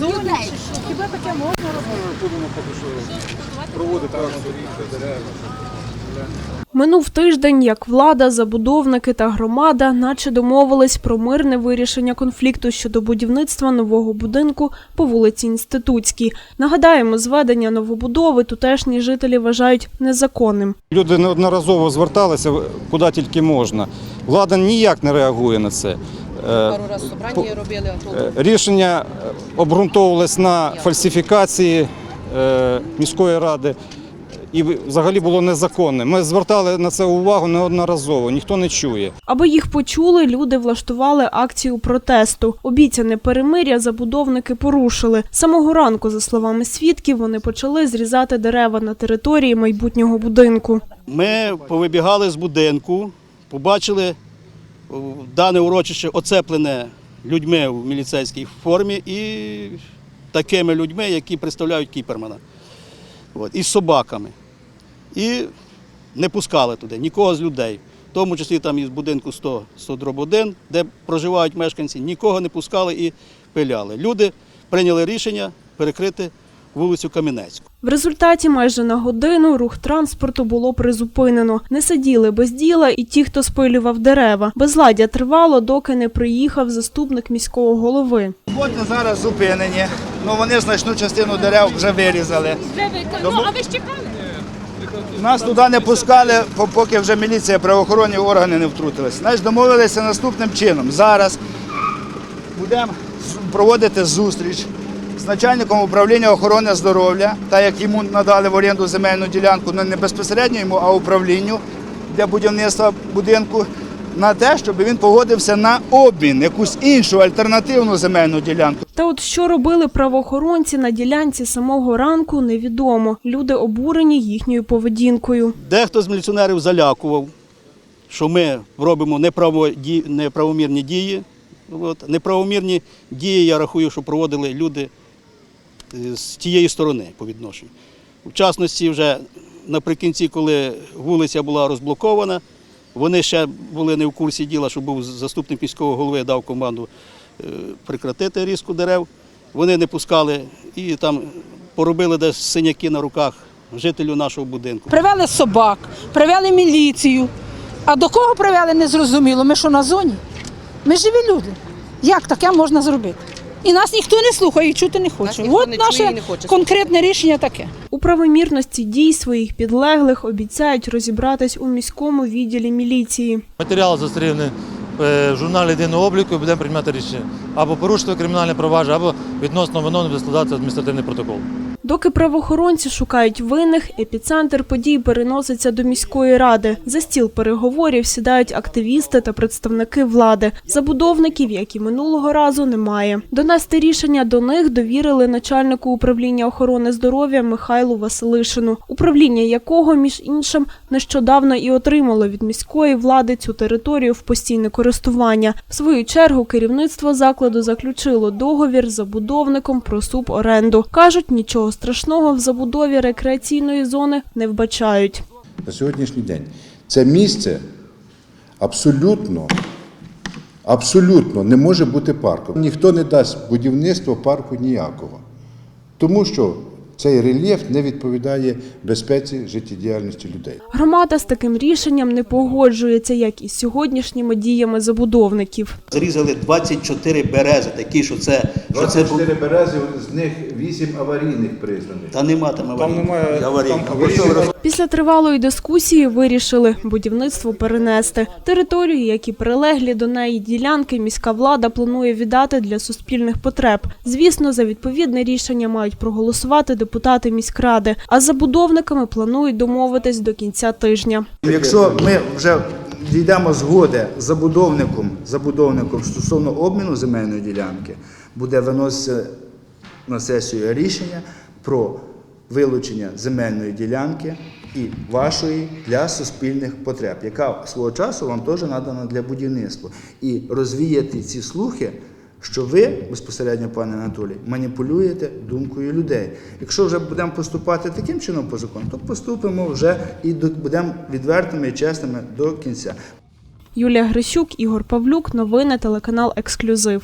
людей. Хіба таке можна робити? Будемо поки що проводити акцію. Минув тиждень, як влада, забудовники та громада, наче домовились про мирне вирішення конфлікту щодо будівництва нового будинку по вулиці Інститутській. Нагадаємо, зведення новобудови тутешні жителі вважають незаконним. Люди неодноразово зверталися куди тільки можна. Влада ніяк не реагує на це. Е, Пару разів собрання робили, а е, Рішення обґрунтовувалось на фальсифікації е, міської ради і взагалі було незаконне. Ми звертали на це увагу неодноразово, ніхто не чує. Аби їх почули, люди влаштували акцію протесту. Обіцяне перемиря забудовники порушили. Самого ранку, за словами свідків, вони почали зрізати дерева на території майбутнього будинку. Ми повибігали з будинку, побачили дане урочище оцеплене людьми в міліцейській формі і такими людьми, які представляють Кіпермана. От, і з собаками. І не пускали туди нікого з людей. В тому числі там із будинку 100, 100 дроб 1, де проживають мешканці, нікого не пускали і пиляли. Люди прийняли рішення перекрити вулицю Кам'янецьку. В результаті майже на годину рух транспорту було призупинено. Не сиділи без діла і ті, хто спилював дерева. Безладдя тривало, доки не приїхав заступник міського голови. Роботи зараз зупинені, ну вони значну частину дерев вже вирізали. Ну, а ви ж чекали? Нас туди не пускали, поки вже міліція, правоохоронні органи не втрутилися. Значить, домовилися наступним чином. Зараз будемо проводити зустріч з начальником управління охорони здоров'я, так як йому надали в оренду земельну ділянку, ну не безпосередньо йому, а управлінню для будівництва будинку. На те, щоб він погодився на обмін, якусь іншу альтернативну земельну ділянку. Та от що робили правоохоронці на ділянці самого ранку, невідомо. Люди обурені їхньою поведінкою. Дехто з міліціонерів залякував, що ми робимо неправоді- неправомірні дії. От. Неправомірні дії, я рахую, що проводили люди з тієї сторони по відношенню. В частності, вже наприкінці, коли вулиця була розблокована, вони ще були не в курсі діла, що був заступник міського голови, дав команду е, прекратити різку дерев. Вони не пускали і там поробили десь синяки на руках жителю нашого будинку. Привели собак, привели міліцію. А до кого привели, не зрозуміло. Ми що на зоні? Ми живі люди. Як таке можна зробити? І нас ніхто не слухає і чути не хоче. Нас От не наше не хоче конкретне рішення таке. У правомірності дій своїх підлеглих обіцяють розібратись у міському відділі міліції. Матеріал застрівний е, в журналі єдиного обліку і будемо приймати рішення. Або порушити кримінальне провадження, або відносно виновних буде складатися адміністративний протокол. Доки правоохоронці шукають винних, епіцентр подій переноситься до міської ради. За стіл переговорів сідають активісти та представники влади. Забудовників, як і минулого разу, немає. Донести рішення до них довірили начальнику управління охорони здоров'я Михайлу Василишину, управління якого, між іншим, нещодавно і отримало від міської влади цю територію в постійне користування. В свою чергу керівництво закладу заключило договір з забудовником про суборенду. кажуть, нічого страшного в забудові рекреаційної зони не вбачають. на сьогоднішній день. Це місце абсолютно, абсолютно не може бути парком. Ніхто не дасть будівництво парку ніякого. Тому що цей рельєф не відповідає безпеці життєдіяльності людей. Громада з таким рішенням не погоджується, як і з сьогоднішніми діями забудовників. Зрізали 24 берези, такі, що це, що це бу- берези, з них 8 аварійних признаних. та нема там. Немає аварійних Після тривалої дискусії вирішили будівництво перенести. Територію, як і прилеглі до неї ділянки, міська влада планує віддати для суспільних потреб. Звісно, за відповідне рішення мають проголосувати депутати міськради, а з забудовниками планують домовитись до кінця тижня. Якщо ми вже дійдемо згоди з забудовником, забудовником стосовно обміну земельної ділянки, буде виноситися на сесію рішення про вилучення земельної ділянки і вашої для суспільних потреб, яка свого часу вам теж надана для будівництва. І розвіяти ці слухи, що ви безпосередньо, пане Анатолій, маніпулюєте думкою людей. Якщо вже будемо поступати таким чином по закону, то поступимо вже і будемо відвертими і чесними до кінця. Юлія Грищук, Ігор Павлюк. Новини телеканал Ексклюзив.